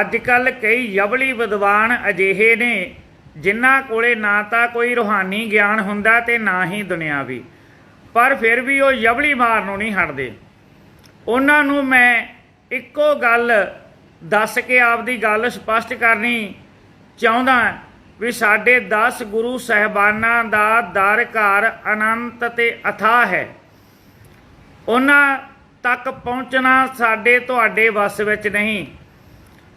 ਅੱਜ ਕੱਲ ਕਈ ਯਵਲੀ ਵਿਦਵਾਨ ਅਜਿਹੇ ਨੇ, ਜਿਨ੍ਹਾਂ ਕੋਲੇ ਨਾ ਤਾਂ ਕੋਈ ਰੂਹਾਨੀ ਗਿਆਨ ਹੁੰਦਾ ਤੇ ਨਾ ਹੀ ਦੁਨਿਆਵੀ। ਪਰ ਫਿਰ ਵੀ ਉਹ ਯਵਲੀ ਮਾਰਨੋਂ ਨਹੀਂ ਹਟਦੇ। ਉਹਨਾਂ ਨੂੰ ਮੈਂ ਇੱਕੋ ਗੱਲ ਦੱਸ ਕੇ ਆਪਦੀ ਗੱਲ ਸਪਸ਼ਟ ਕਰਨੀ ਚਾਹੁੰਦਾ ਵੀ ਸਾਡੇ 10 ਗੁਰੂ ਸਹਿਬਾਨਾਂ ਦਾ ਦਰ ਘਰ ਅਨੰਤ ਤੇ ਅਥਾਹ ਹੈ। ਉਹਨਾਂ ਤੱਕ ਪਹੁੰਚਣਾ ਸਾਡੇ ਤੁਹਾਡੇ ਵੱਸ ਵਿੱਚ ਨਹੀਂ।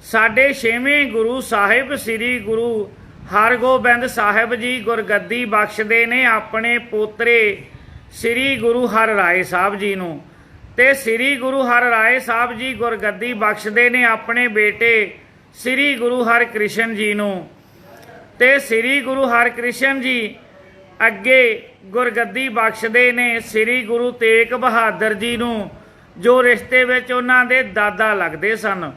ਸਾਡੇ ਛੇਵੇਂ ਗੁਰੂ ਸਾਹਿਬ ਸ੍ਰੀ ਗੁਰੂ ਹਰਗੋਬਿੰਦ ਸਾਹਿਬ ਜੀ ਗੁਰਗੱਦੀ ਬਖਸ਼ਦੇ ਨੇ ਆਪਣੇ ਪੋਤਰੇ ਸ੍ਰੀ ਗੁਰੂ ਹਰ ਰਾਏ ਸਾਹਿਬ ਜੀ ਨੂੰ। ਤੇ ਸ੍ਰੀ ਗੁਰੂ ਹਰ ਰਾਏ ਸਾਹਿਬ ਜੀ ਗੁਰਗੱਦੀ ਬਖਸ਼ਦੇ ਨੇ ਆਪਣੇ ਬੇਟੇ ਸ੍ਰੀ ਗੁਰੂ ਹਰਕ੍ਰਿਸ਼ਨ ਜੀ ਨੂੰ। ਤੇ ਸ੍ਰੀ ਗੁਰੂ ਹਰਕ੍ਰਿਸ਼ਨ ਜੀ ਅੱਗੇ ਗੁਰਗੱਦੀ ਬਖਸ਼ਦੇ ਨੇ ਸ੍ਰੀ ਗੁਰੂ ਤੇਗ ਬਹਾਦਰ ਜੀ ਨੂੰ, ਜੋ ਰਿਸ਼ਤੇ ਵਿੱਚ ਉਹਨਾਂ ਦੇ ਦਾਦਾ ਲੱਗਦੇ ਸਨ।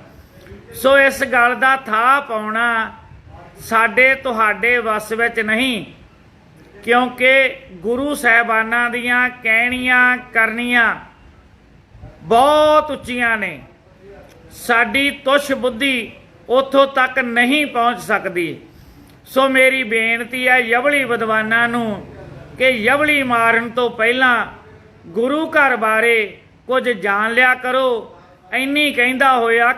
ਸੋ ਇਸ ਗੱਲ ਦਾ ਥਾਹ ਪਾਉਣਾ ਸਾਡੇ, ਤੁਹਾਡੇ ਵੱਸ ਵਿੱਚ ਨਹੀਂ, ਕਿਉਂਕਿ ਗੁਰੂ ਸਾਹਿਬਾਨਾਂ ਦੀਆਂ ਕਹਿਣੀਆਂ ਕਰਨੀਆਂ ਬਹੁਤ ਉੱਚੀਆਂ ਨੇ। ਸਾਡੀ ਤੁਸ਼ ਬੁੱਧੀ ਉੱਥੋਂ ਤੱਕ ਨਹੀਂ ਪਹੁੰਚ ਸਕਦੀ। ਸੋ ਮੇਰੀ ਬੇਨਤੀ ਹੈ ਯਵਲੀ ਵਿਦਵਾਨਾਂ ਨੂੰ ਕਿ ਯਵਲੀ ਮਾਰਨ ਤੋਂ ਪਹਿਲਾਂ ਗੁਰੂ ਘਰ ਬਾਰੇ ਕੁਝ ਜਾਣ ਲਿਆ ਕਰੋ। ਇੰਨੀ ਕਹਿੰਦਾ ਹੋਇਆ